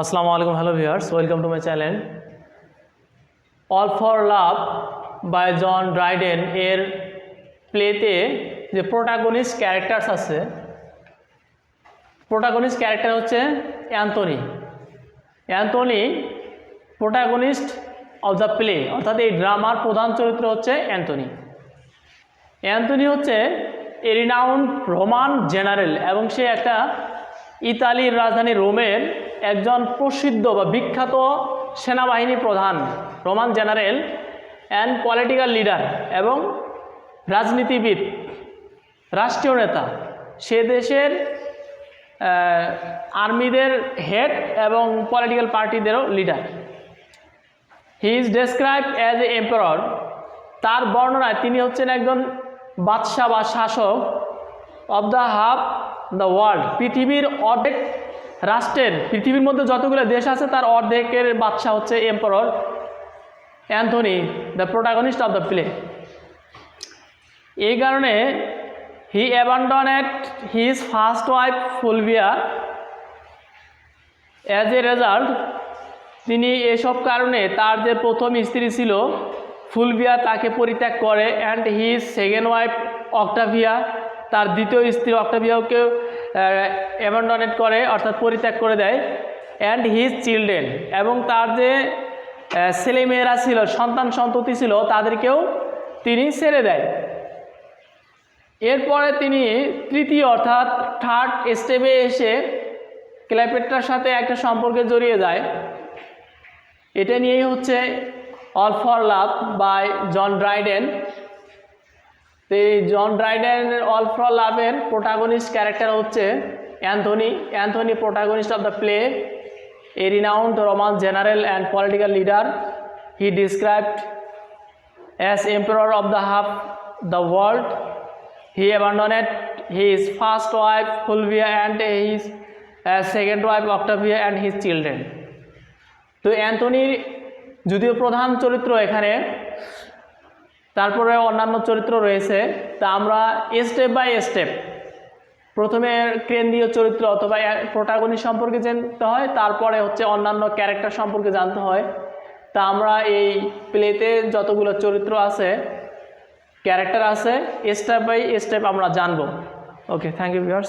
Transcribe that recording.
আসসালামু আলাইকুম, hello viewers, welcome to my channel. All for love by John Dryden এর প্লেতে যে প্রোটাগনিস্ট ক্যারেক্টার্স আছে, প্রোটাগনিস্ট ক্যারেক্টার হচ্ছে Anthony. Anthony protagonist of the play, অর্থাৎ এই ড্রামার প্রধান চরিত্র হচ্ছে অ্যান্থনি। অ্যান্থনি হচ্ছে এরিনাউন রোমান জেনারেল এবং সে একটা ইতালির রাজধানী রোমের একজন প্রসিদ্ধ বা বিখ্যাত সেনাবাহিনী প্রধান, Roman general and political leader এবং রাজনীতিবিদ, রাষ্ট্রীয় নেতা। সে দেশের আর্মিদের হেড এবং political পার্টিদেরও leader he is describe as a emperor তার বর্ণনায় তিনি হচ্ছেন একজন বাদশাহ বা শাসক। Of the half the world পৃথিবীর অর্ধেক রাষ্ট্রের, পৃথিবীর মধ্যে যতগুলো দেশ আছে, তার অর্ধেকের বাদশাহ হচ্ছে emperor Anthony the protagonist of the play এই কারণে he abandoned his first wife Fulvia. As a result তিনি এসব কারণে তার যে প্রথম স্ত্রী ছিল, ফুলভিয়া, তাকে পরিত্যাগ করে and his second wife Octavia তার দ্বিতীয় স্ত্রী অক্টাভিয়াকে অ্যাবান্ডনেট করে, অর্থাৎ পরিত্যাগ করে দেয় অ্যান্ড হিজ চিলড্রেন এবং তার যে ছেলেমেয়েরা ছিল, সন্তান সন্ততি ছিল, তাদেরকেও তিনি ছেড়ে দেয়। এরপরে তিনি তৃতীয়, অর্থাৎ থার্ড স্টেপে এসে ক্ল্যাপেট্রার সাথে একটা সম্পর্কে জড়িয়ে যায়। এটা নিয়েই হচ্ছে all for love by John Dryden তো এই জন ড্রাইডেন অল ফর লাভের প্রোটাগনিস্ট ক্যারেক্টার হচ্ছে Anthony. Anthony protagonist of the play a renowned Roman general and political leader he described emperor of the half the world. He abandoned his first wife fulvia and his uh, second wife octavia and his children. তো অ্যান্থনির যদিও প্রধান চরিত্র এখানে তারপরে অন্যান্য চরিত্র রয়েছে, তা আমরা স্টেপ বাই স্টেপ প্রথমে কেন্দ্রীয় চরিত্র অথবা প্রোটাগনি সম্পর্কে জানতে হয়, তারপরে হচ্ছে অন্যান্য ক্যারেক্টার সম্পর্কে জানতে হয়। তা আমরা এই প্লেতে যতগুলো চরিত্র আছে ক্যারেক্টার আছে স্টেপ বাই স্টেপ আমরা জানব। Okay thank you viewers